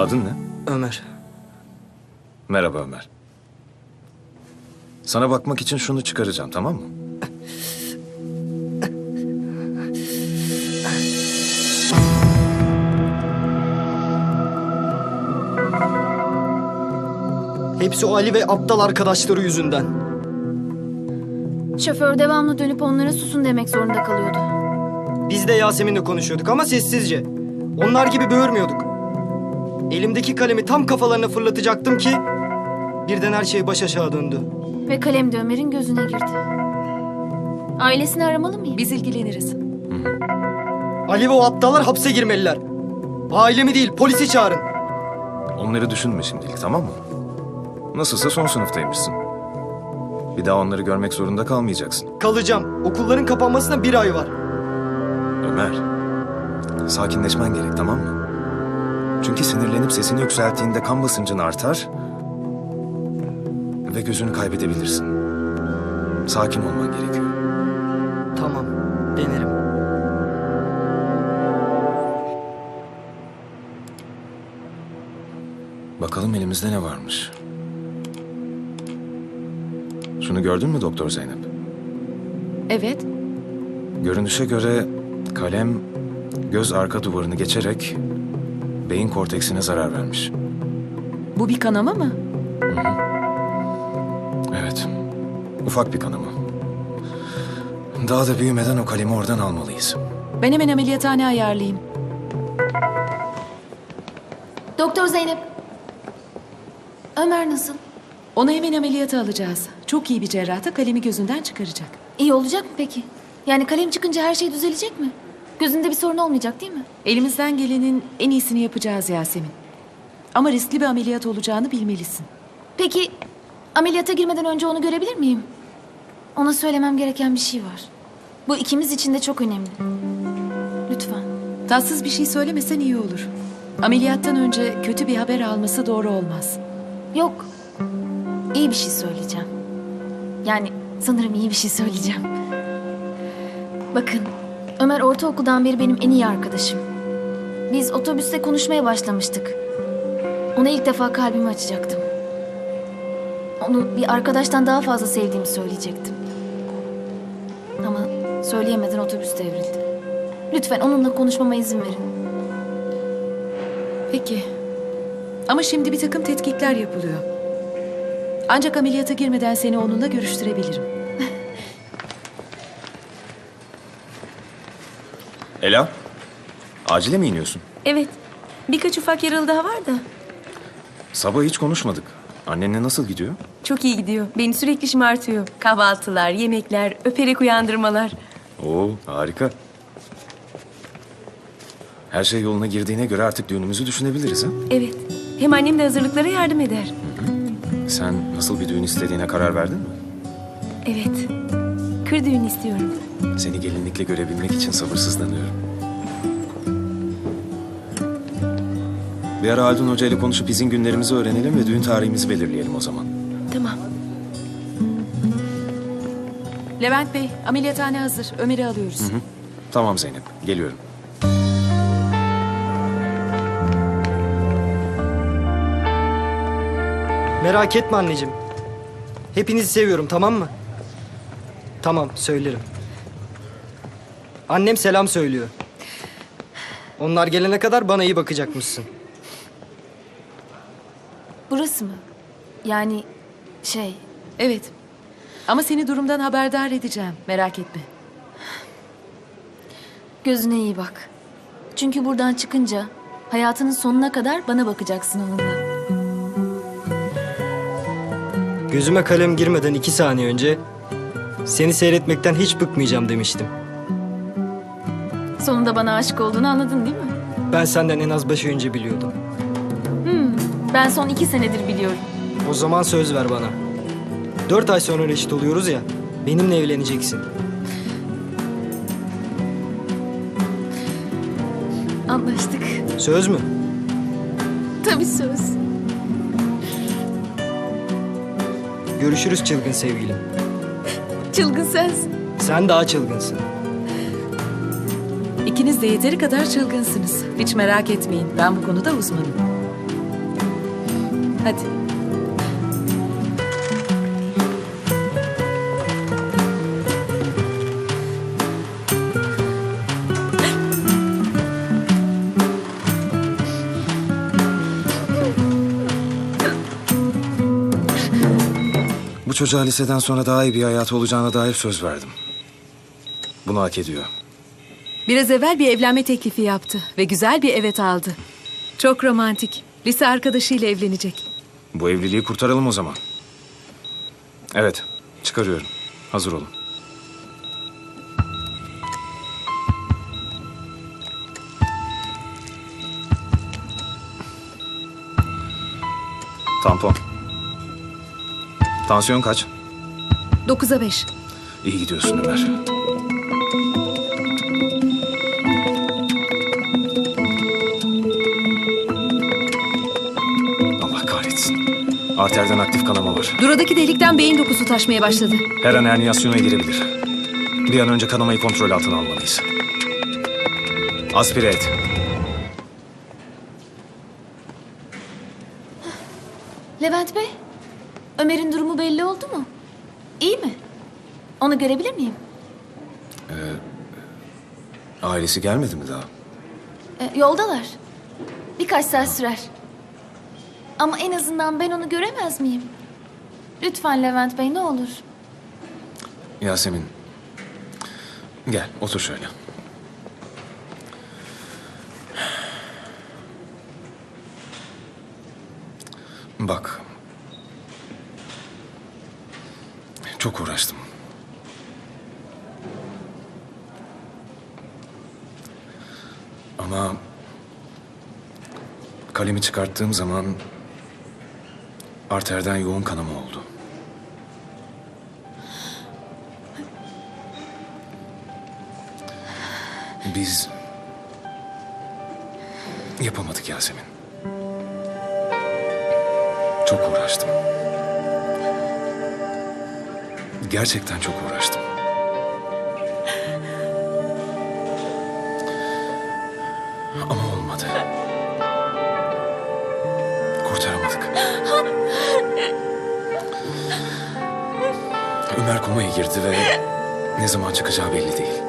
Adın ne? Ömer. Merhaba Ömer. Sana bakmak için şunu çıkaracağım tamam mı? Hepsi o Ali ve aptal arkadaşları yüzünden. Şoför devamlı dönüp onlara susun demek zorunda kalıyordu. Biz de Yasemin'le konuşuyorduk ama sessizce. Onlar gibi böğürmüyorduk. Elimdeki kalemi tam kafalarına fırlatacaktım ki... ...birden her şey baş aşağı döndü. Ve kalem de Ömer'in gözüne girdi. Ailesini aramalı mıyım? Biz ilgileniriz. Ali ve o aptallar hapse girmeliler. Ailemi değil, polisi çağırın. Onları düşünme şimdilik tamam mı? Nasılsa son sınıftaymışsın. Bir daha onları görmek zorunda kalmayacaksın. Kalacağım. Okulların kapanmasına bir ay var. Ömer, sakinleşmen gerek tamam mı? Çünkü sinirlenip sesini yükselttiğinde kan basıncın artar ve gözünü kaybedebilirsin. Sakin olman gerekiyor. Tamam, denerim. Bakalım elimizde ne varmış. Şunu gördün mü Doktor Zeynep? Evet. Görünüşe göre kalem göz arka duvarını geçerek beyin korteksine zarar vermiş. Bu bir kanama mı? Evet. Ufak bir kanama. Daha da büyümeden o kalemi oradan almalıyız. Ben hemen ameliyathane ayarlayayım. Doktor Zeynep. Ömer nasıl? Onu hemen ameliyata alacağız. Çok iyi bir cerrahta kalemi gözünden çıkaracak. İyi olacak mı peki? Yani kalem çıkınca her şey düzelecek mi? Gözünde bir sorun olmayacak değil mi? Elimizden gelenin en iyisini yapacağız Yasemin. Ama riskli bir ameliyat olacağını bilmelisin. Peki ameliyata girmeden önce onu görebilir miyim? Ona söylemem gereken bir şey var. Bu ikimiz için de çok önemli. Lütfen. Tatsız bir şey söylemesen iyi olur. Ameliyattan önce kötü bir haber alması doğru olmaz. Yok. İyi bir şey söyleyeceğim. Yani sanırım iyi bir şey söyleyeceğim. Bakın, Ömer ortaokuldan beri benim en iyi arkadaşım. Biz otobüste konuşmaya başlamıştık. Ona ilk defa kalbimi açacaktım. Onu bir arkadaştan daha fazla sevdiğimi söyleyecektim. Ama söyleyemeden otobüs devrildi. Lütfen onunla konuşmama izin verin. Peki. Ama şimdi bir takım tetkikler yapılıyor. Ancak ameliyata girmeden seni onunla görüştürebilirim. Ela, acile mi iniyorsun? Evet. Birkaç ufak yaralı daha var da. Sabah hiç konuşmadık. Annenle nasıl gidiyor? Çok iyi gidiyor. Beni sürekli şımartıyor. Kahvaltılar, yemekler, öperek uyandırmalar. Oo, harika. Her şey yoluna girdiğine göre artık düğünümüzü düşünebiliriz ha? Evet. Hem annem de hazırlıklara yardım eder. Sen nasıl bir düğün istediğine karar verdin mi? Kır düğün istiyorum. Seni gelinlikle görebilmek için sabırsızlanıyorum. Bir ara Haldun Hoca ile konuşup izin günlerimizi öğrenelim ve düğün tarihimizi belirleyelim o zaman. Tamam. Levent Bey, ameliyathane hazır. Ömer'i alıyoruz. Tamam Zeynep, geliyorum. Merak etme anneciğim. Hepinizi seviyorum, tamam mı? Tamam, söylerim. Annem selam söylüyor. Onlar gelene kadar bana iyi bakacakmışsın. Burası mı? Yani şey, Evet. Ama seni durumdan haberdar edeceğim. Merak etme. Gözüne iyi bak. Çünkü buradan çıkınca hayatının sonuna kadar bana bakacaksın onunla. Gözüme kalem girmeden iki saniye önce... ...seni seyretmekten hiç bıkmayacağım demiştim. Sonunda bana aşık olduğunu anladın değil mi? Ben senden en az beş ay önce biliyordum. Ben son iki senedir biliyorum. O zaman söz ver bana. Dört ay sonra reşit oluyoruz ya. Benimle evleneceksin. Anlaştık. Söz mü? Tabii söz. Görüşürüz çılgın sevgilim çılgın sensin. Sen daha çılgınsın. İkiniz de yeteri kadar çılgınsınız. Hiç merak etmeyin. Ben bu konuda uzmanım. Hadi. Çocuğa liseden sonra daha iyi bir hayatı olacağına dair söz verdim. Bunu hak ediyor. Biraz evvel bir evlenme teklifi yaptı ve güzel bir evet aldı. Çok romantik. Lise arkadaşıyla evlenecek. Bu evliliği kurtaralım o zaman. Evet, çıkarıyorum. Hazır olun. Tampon. Tansiyon kaç? 9'a 5. İyi gidiyorsun Ömer. Allah kahretsin. Arterden aktif kanama var. Duradaki delikten beyin dokusu taşmaya başladı. Her an herniyasyona girebilir. Bir an önce kanamayı kontrol altına almalıyız. Aspire et. Levent Bey, Ömer'in durumu belli oldu mu? İyi mi? Onu görebilir miyim? Ailesi gelmedi mi daha? E, yoldalar. Birkaç saat sürer. Ama en azından ben onu göremez miyim? Lütfen Levent Bey ne olur. Yasemin. Gel otur şöyle. Bak. Çok uğraştım. Ama kalemi çıkarttığım zaman arterden yoğun kanama oldu. Biz yapamadık Yasemin. Çok uğraştım. Gerçekten çok uğraştım. Ama olmadı. Kurtaramadık. Ömer komaya girdi ve ne zaman çıkacağı belli değil.